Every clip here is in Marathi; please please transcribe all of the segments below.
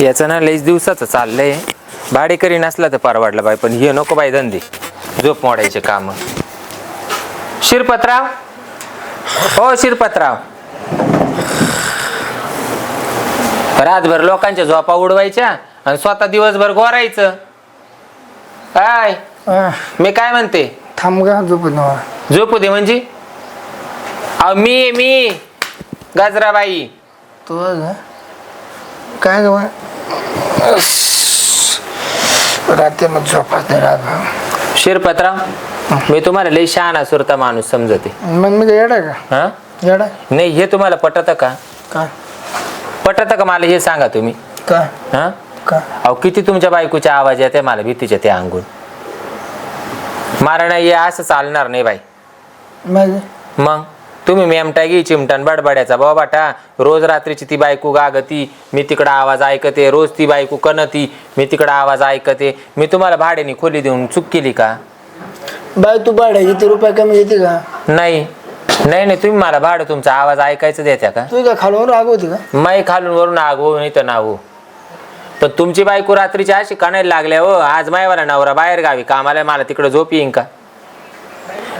याचं ना लईच दिवसाचं चाललंय. भाडेकरी नसला तर परवडलं बाई पण हे नको बाई धंदे. झोप मोडायचे काम. शिरपतराव? हो शिरपतराव. रातभर लोकांच्या झोपा उडवायच्या आणि स्वतः दिवसभर गोरायचं. काय? मी काय म्हणते? थांब गा झोपत नवा झोपू दे म्हणजे? अहो मी मी. गजराबाई. तो का? काय ग बा? रात्री मग झोपाच नाही राहत शिरपतराव मी तुम्हाला लई शहाणा सुरता माणूस समजते. मग मी काय येडा का? हा? येडा नाही हे तुम्हाला पटत का? काय पटत का मला हे सांगा तुम्ही? काय हा? काय अहो किती तुमच्या बायकोच्या आवाज येते मला भीतीच्या ते अंगून. मारण हे असं चालणार नाही बाई. मग? मग? तुम्ही मेमटा घे चिमटन बडबड्याचा. बाबाटा रोज रात्रीची ती बायको गागती मी तिकडं आवाज ऐकते रोज ती बायको कणती मी तिकडं आवाज ऐकते. मी तुम्हाला भाड्याने खोली देऊन चूक केली का? बाय तू भाड्या किती रुपये कमी घेते का? नाही. नाही नाही तुम्ही मला भाडं तुमचा आवाज ऐकायचं देत्या का? तू काय खालून रागवते का? माई खालून वरून आगो नाही तर नावो पण तुमची बायको रात्रीची अशी कानायला लागल्या हो. आज मायवाला नवरा बाहेर गावी कामाला मला तिकडं झोप येईन का?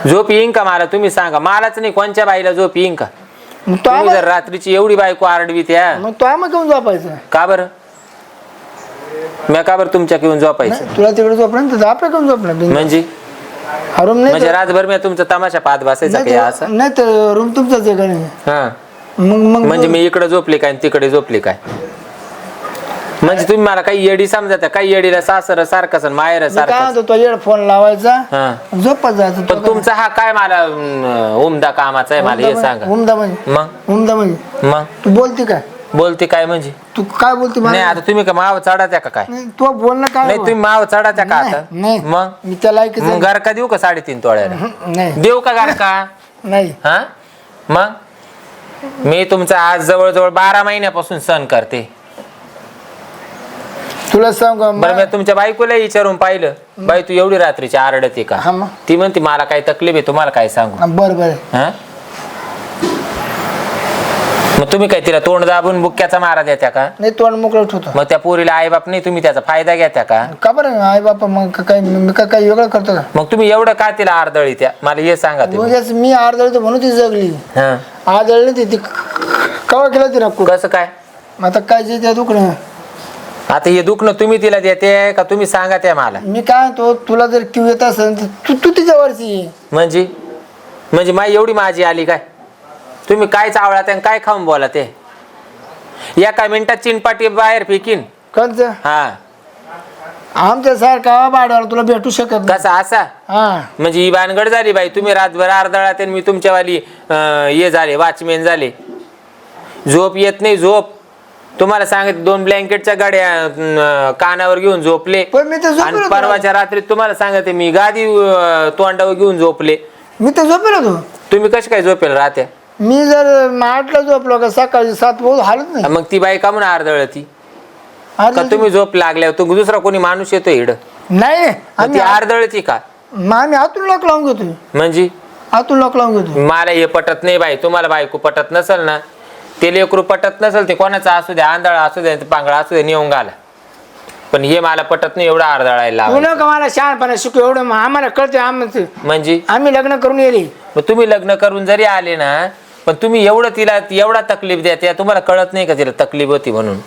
झोप येईन का मला तुम्ही सांगा. मलाच नाही. कोणच्या बाईला झोप येईन का? मग तो तुम्ही जर रात्रीची एवढी बायको आरडवी त्या मग तो घेऊन झोपायचं. का बरं? मी का बरं तुमच्या घेऊन झोपायचं? नाही, तुला तिकडे झोपलं तर आपल्या घेऊन झोपलं म्हणजे? रूम नाही म्हणजे तर- रातभर मी तुमचा तमाशा पाहत बसायचा नाही तर- असं? नाही तर रूम तुमचाच आहे का नाही? हा. मग मग म्हणजे मी इकडे झोपले काय आणि तिकडे झोपले काय? म्हणजे तुम्ही मला काही येडी समजा काही येडीला सासर सारखं सण माहेर मी काय सारखं तो येड फोन लावायचा हा. झोपत जायचं पण तुमचा हा काय मला उमदा कामाचा आहे मला हे सांगा. उमदा म्हणजे मग? उमदा म्हणजे. मग? तू बोलते काय? बोलते काय म्हणजे? तू काय बोलते नाही आता तुम्ही का माव चढात्या का काय? तू बोलणं काय नाही तुम्ही माव चढात्या का आता. मग? मी त्याला मग घर का देऊ का साडेतीन तोळ्याला? नाही. देऊ का घर का नाही. हा? मग? मी तुमचा आज जवळजवळ बारा महिन्यापासून सण करते. तुला सांग बरं मी तुमच्या बायकोला विचारून पाहिलं. बाई तू एवढी रात्रीची आरडते हा का मग. ती म्हणते मला काही तकलीफ आहे तुम्हाला काय सांगू? बरं बरं. हा? मग तुम्ही काय तिला तोंड दाबून बुक्क्याचा मारा देत्या का? नाही तोंड मोकळं ठेवतो मग त्या पोरीला आईबाप नाही तुम्ही त्याचा फायदा घेत्या का? का बरं आई बापा मग का- काय मी का काही वेगळं करतो का? मग तुम्ही एवढं का तिला आरदळी त्या मला हे सांगा तुम्ही. उगाच मी आरदळतो म्हणून ती जगली. हा. आदळली ती. ती कवा केलं तिला कुठं? कसं काय? आता काय जे त्या दुखणं. आता हे दुखणं तुम्ही तिला देते का तुम्ही सांगा त्या मला? मी काय तो तुला जर किव येत असेल तर तू तू तिच्यावरची ये. म्हणजे? म्हणजे माई एवढी माझी आली काय? तुम्ही काय चावळा आणि काय खाऊन बोला ते एका मिनिटात चिनपाटी बाहेर फेकीन. कंच हा. आमच्या सारखा भाड्यावर तुला भेटू शकत नाही. कसा असा? हा. म्हणजे ही भानगड झाली बाई तुम्ही रातभर अर्धळात आणि मी तुमच्यावाली अं, हे झाले वॉचमॅन झाले. झोप येत नाही झोप. तुम्हाला सांगत दोन ब्लँकेटच्या गाड्या अं, कानावर घेऊन झोपले. पण मी तर झोपेल आणि होतो. परवाच्या रात्री तुम्हाला सांगते मी गादी अं, तोंडावर घेऊन झोपले. मी तर झोपेल होतो. तुम्ही कशी काय झोपेल राहत्या मी जर आठला झोपलो का सकाळी सात वाजता हालत नाही. मग ती बाई का म्हणून अर्धळती का अर्धी- तुम्ही झोप लागल्यावर तू दुसरा कोणी माणूस येतो इड नाही मग आम्ही ती अर्धळती का? मग आम्ही आतून लॉक लावून घेतोय. म्हणजे? आतून लॉक लावून घेतोय. मला हे पटत नाही बाई तुम्हाला बायको पटत नसेल ना? ते लेकरू पटत नसेल ते कोणाचा असू द्या आंधळा असू द्या पांगळा असू द्या नेऊन घाला. पण हे मला पटत नाही एवढं अर्धळायला तू. नका मला शहाणपणा शिकू एवढं आम्हाला कळते आम्ही म्हणजे? आम्ही लग्न करून येईल मग तुम्ही लग्न करून जरी आले ना पण तुम्ही एवढं तिला एवढा तकलीफ द्या त्या तुम्हाला कळत नाही का तिला तकलीफ होती म्हणून?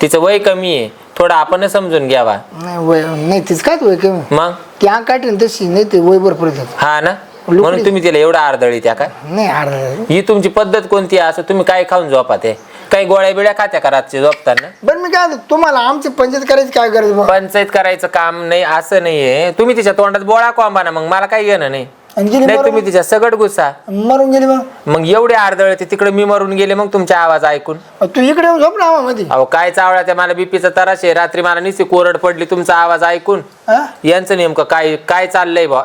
तिचं वय कमी आहे थोडं आपण समजून घ्यावा. नाही वय नाही तीच काय वय कमी? मग? ती अंग तशी नाही ते वय भरपूर येतात हा ना. म्हणून तुम्ही तिला एवढं अर्धळी त्या काय? नाही ही तुमची पद्धत कोणती आहे? असं तुम्ही काय खाऊन झोपा ते? काही गोळ्या बिळ्या खात्या का रातचे झोपताना? बरं मी काय तुम्हाला आमची पंचायत करायची काय गरज? पंचायत करायचं काम नाही असं नाहीये. तुम्ही तिच्या तोंडात बोळा कोंबा ना मग मला काही घेणं नाही. आणि गेली नाही मरून- तुम्ही तिच्या सगट गुस्सा. मरून गेली मग. मग एवढे अर्धळ ते तिकडे मी मरून गेले मग तुमचा आवाज ऐकून. तू इकडे येऊन झोप ना मध्ये अहो काय चावळा त्या मला बीपीचा तराश आहे. रात्री मला निस्ती कोरड पडली तुमचा आवाज ऐकून. हा? यांचं नेमकं काय काय चाललंय बा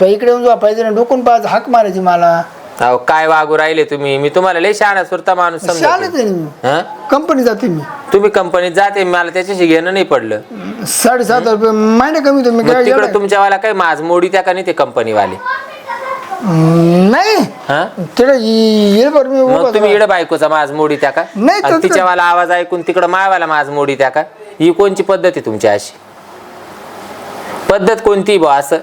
तो इकडे येऊन झोपायचं ना डोकून पाहायचं हाक मारायची मला. अहो काय वागू राहिले तुम्ही? मी तुम्हाला लय शहाणा सुरता माणूस शाळेत समजा आहे मी कंपनी जाते मी. तुम्ही कंपनीत जाते मला त्याच्याशी घेणं नाही पडलं. साडेसात रुपये महिना कमी तुम्ही मग काय तिकडे? तुमच्यावाला काय माझ मोडी त्या का नाही ते कंपनीवाले नाही. हा? तिकडे ये बरं मी उभा मग तुम्ही इकडे बायकोचा माज मोडी त्या का? नाही, आणि तसं- तिच्यावाला आवाज ऐकून तिकडं मायवाला माज मोडी त्या का? ही कोणची पद्धत आहे तुमची अशी? पद्धत कोणती बा असं?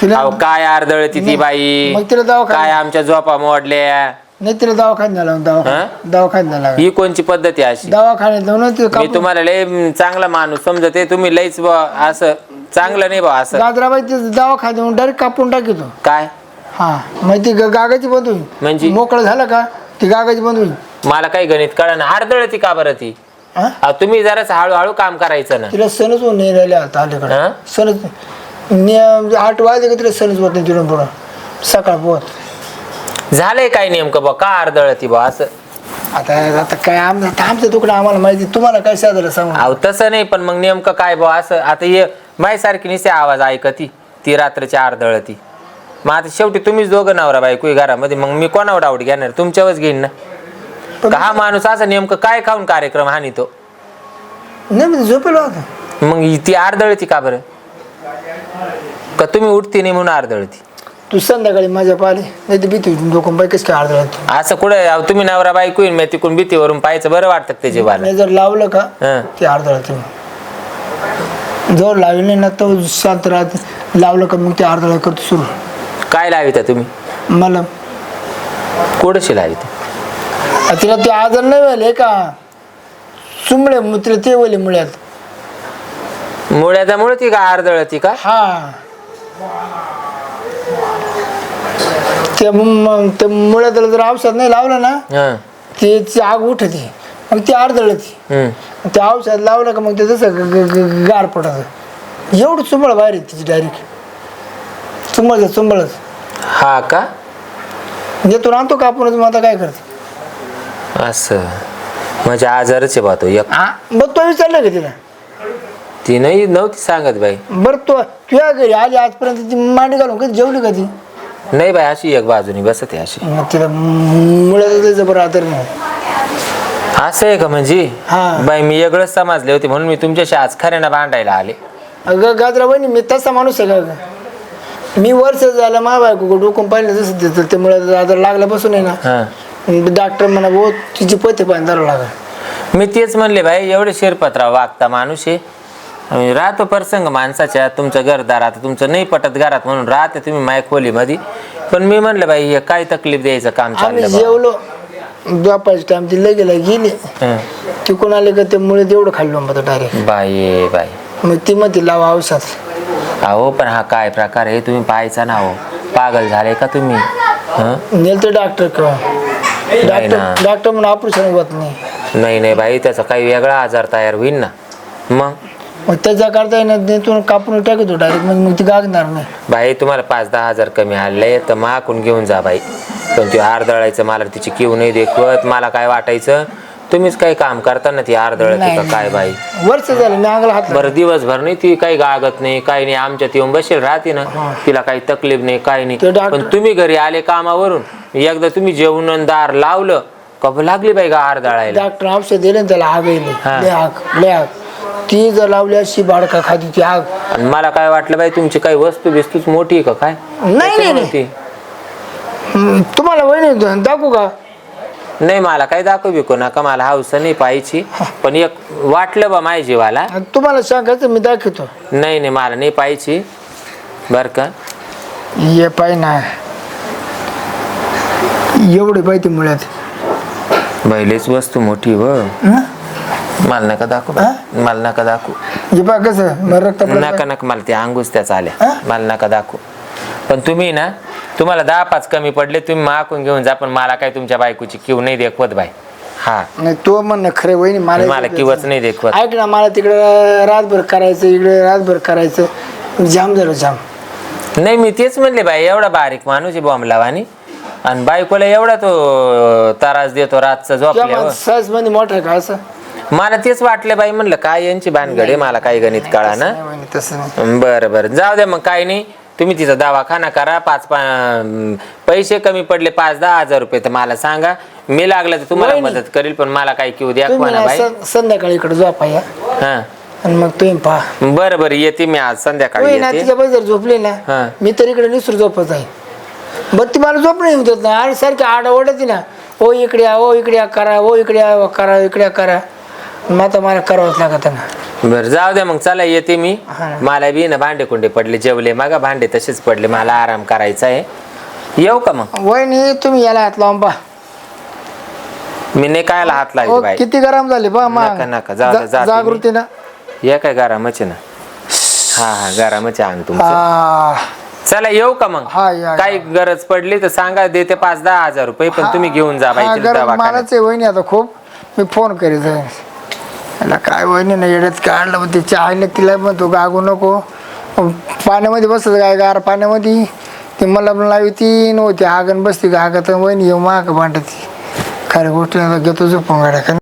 तिला अहो काय अर्धळती ती बाई? मग तिला दवाखान्यात- काय आमच्या झोपा मोडल्या? नाही तिला दवाखान्यात झाला हा? दवाखान्यात दवाखान्यात झाला ही कोणची पद्धत आहे अशी? दवाखान्यात जाऊन ते मी कापून- तुम्हाला लय म, चांगला माणूस समजते तुम्ही लईच बा असं चांगलं नाही बा असं. गाजराबाई ते दवाखान्यात डायरेक्ट कापून टाकितो. काय? हा. मग ती ग- गागाची बंद होईल. म्हणजे? मोकळं झालं का? ती गागाची बंद होईल. मला काही गणित कळा ना अर्धळती का बरं ती? हा? अहो, तुम्ही जराच हळूहळू काम करायचं ना. तिला सणच होऊन नाही राहिले आता अलीकडे हा? सणच नि- आठ वाजले का तिला सणच होत नाही तिथून पुढं. सकाळ पोहत. झालंय काय नेमकं बा का अर्धळती बा असं. आता आता काय आम आता आमचं तुकडं आम्हाला माहिती तुम्हाला काय साधारण सांगू? अहो तसं नाही पण मग नेमकं काय बा असं आता ये मायसारखी निसे आवाज ऐकती. ती रात्रीची अर्धळती मग आता शेवटी तुम्हीच दोघं नवरा बायको आहे घरामध्ये मग मी कोणावर आवड घेणार? तुमच्यावरच घेईन ना? पण- का हा माणूस असं नेमकं काय खाऊन कार्यक्रम हानी तो नाही मी झोपेलो होता मग ही- ती अर्धळती का बरं? का तुम्ही उठती नाही म्हणून अर्धळती तू संध्याकाळी माझ्या पाली नाही तर भीती डोकं बाई कसं काय अर्ध असं कुठं? तुम्ही नवरा बायको येईन मी तिकडून भीतीवरून पाहायचं बरं वाटतं का ते जीवाला नाही जर लावलं का हं. ते अर्ध राहते जर लावलं ना तर शांत राहते. लावलं का मग ते अर्ध करतो सुरू. काय लाविता तुम्ही? मला. कोडशी लाविता. आ, तिला ते आजार नाही व्हायले का? सुमळे मग तिला ते वले मुळ्यात. मुळ्याच्यामुळे ती का अर्धळती का? हा. ते मग ते मुळ्यात जर औषध नाही लावलं ना हं. ते ती आग उठते. मग ती अर्धळती हं. ते औषध लावलं का मग ते तसं ग- ग- ग- गार पडत. एवढं चुंबळ बाहेर येते तिची डायरेक्ट चुंबळच चुंबळच हा का? येतो आणतो का आपण? मग आता काय करते? असं. म्हणजे आजारच आहे बा तो. एक हा मग तो विचारलं का तिला? ती नाही नव्हती सांगत बाई. बरं तो तुझ्या घरी. आली आजपर्यंत ती मांडी घालून कधी जेवली का ती? नाही बाई अशी एक बाजूनी बसत आहे अशी. मग तिला मुळ्याचं बरं आदर नाही. असं आहे का म्हणजे? हा. बाई मी वेगळंच समजले होते म्हणून मी तुमच्याशी आज खऱ्यानं भांडायला आले. अगं गाजरा बहिणी मी तसा माणूस आहे का? मी वर्ष झालं मा बायको डोकून पाहिलं जसं देतं ते मुळे आदर लागला बसून आहे ना. हा. डॉक्टर म्हणा भाऊ तिची पथे पाणी धरावं लागल. मी तेच म्हणले भाई एवढे शेरपत्रा वागता माणूस आहे. आणि राहतो प्रसंग माणसाच्या तुमचं घरदार आता तुमचं नाही पटत घरात म्हणून राहते तुम्ही माय खोलीमध्ये. पण मी म्हणलं बाई हे काय तकलीफ द्यायचं काम आम्ही चाललं बा. जेवलो. दुपारची टाइम ती लगेला गेली. हं. तिकून आले का ते मुळे तेवढं खाल्लो मग डायरेक्ट बाई बाई. मग ती म्हणते लावा औषध. अहो पण हा काय प्रकार आहे? तुम्ही पाहायचा ना हो पागल झाले का तुम्ही? हं? डॉक्टर ना. डॉक्टर डॉक्टर म्हणून ऑपरेशन होत नाही. नाही नाही बाई त्याचा काही वेगळा आजार तयार होईल ना. मग? मग त्याच्या करता येणार नाही तू कापून टाकतो डायरेक्ट मग मग ती गागणार नाही. बाई तुम्हाला पाच दहा हजार कमी आले तर माकून घेऊन जा बाई. पण ती आरदळायचं मला तिची किव नाही देखवत मला काय वाटायचं? तुम्हीच काही काम करताना ती आरदळती का काय बाई? वर्ष झालं मी अंगाला हात बरं दिवसभर नाही ती काही गागत नाही काही नाही. आमच्यात येऊन बसेल राहते ना. तिला काही तकलीफ नाही काही नाही. डॉक्टर- पण तुम्ही घरी आले कामावरून एकदा तुम्ही जेवण आणि दार लावलं का लागली बाई का आरदळायला? डॉक्टर औषध दिले त्याला आग येईल हा. लय आग लय आग. ती जर लावली अशी बाडका खाती ती आग. आणि मला काय वाटलं बाई तुमची काही वस्तू बिस्तूच मोठी आहे का काय? नाही नाही त्याच्यामुळे नाही. ती- हम्म, तुम्हाला वहिनी दाखवू का? नाही मला काही दाखव बिको नका मला हाऊस नाही पाहिजे पण एक वाटलं बा माझ्या जीवाला. तुम्हाला सांगायचं मी दाखवतो. नाही नाही मला नाही पाहिजे बर का? ये पाय ना. एवढे पाहिजे मुळ्यात. बैलेच वस्तू मोठी व हं? मला नका दाखव? मला नका दाखव. हे कसं मग रक्त पडलं. नका नका मला ते अंगूस त्याच आल्या? मला नका दाखव. पण तुम्ही ना तुम्हाला दहा पाच कमी पडले तुम्ही माकून घेऊन जा पण मला काय तुमच्या बायकोची किव नाही देखवत बाई. हा. नाही तो म्हणणं खरे वहिनी मला मला किवच नाही देखवत. ऐक ना मला तिकडे रातभर करायचं इकडे रातभर करायचं. जाम झालं जाम. नाही मी तेच म्हणले बाई एवढा बारीक माणूस आहे बॉम्ब लावानी. आणि बायकोला एवढा तो त्रास देतो रातचा झोपल्यावर. सहजमध्ये मोठं आहे का असं? मला तेच वाटलं बाई म्हणलं काय यांची भानगडे मला काही गणित कळा ना तसं नाही बरं बरं. जाऊ द्या मग काही नाही. तुम्ही तिचा दवाखाना करा पाच पा पैसे कमी पडले पाच दहा हजार रुपये तर मला सांगा. मी लागलं तर तुम्हाला वहिनी. मदत करेल पण मला काही किव द्या तुम्ही बाई? सं- संध्याकाळी इकडे झोपा या. हा. आणि मग तुम्ही पहा. बरं बरं येते मी आज संध्याकाळी होय ना येते जर झोपली हा. ना मी तर इकडे निसरू झोपत आहे. बरं ती मला झोप नाही येऊ देत ना अरे सारखी आड ओढते ना ओ इकडे या ओ इकडे या करा ओ इकडे या करा इकडे या करा. मग मला करावंच लागत ना. बरं जाऊ द्या मग चला येते मी. हा. मला बी ना भांडे कुंडे पडले जेवले. मागा भांडे तसेच पडले मला आराम करायचा आहे. येऊ का मग? वहिनी तुम्ही याला हात लावून पा मी नाही कायला हात लागले बाई? किती गरम झाली पा नका, नका. जाऊ दे, जाते मी. जागृती ना. ये काय गारामच आहे ना. हा हा गारामच आहे अंग तुमचं. चला येऊ का मग? हा, या, या. काही गरज पडली तर सांगा देते पाच दहा हजार रुपये पण तुम्ही घेऊन जा बाई तिला गरम दवाखान्यात. मलाच आहे वहिनी आता खूप. मी फोन करीत आहे. याला काय वहिनी ना येड्यात काढलं मग तिच्या आईने तिला म्हणतो गागू नको. पाण्यामध्ये बसत काय गार पाण्यामध्ये? ती मला लावी ती नव्हती आगन बसती गागत वहिनी येऊ माग भांडती. खऱ्या गोष्टी घेतो झोपून गाड्या.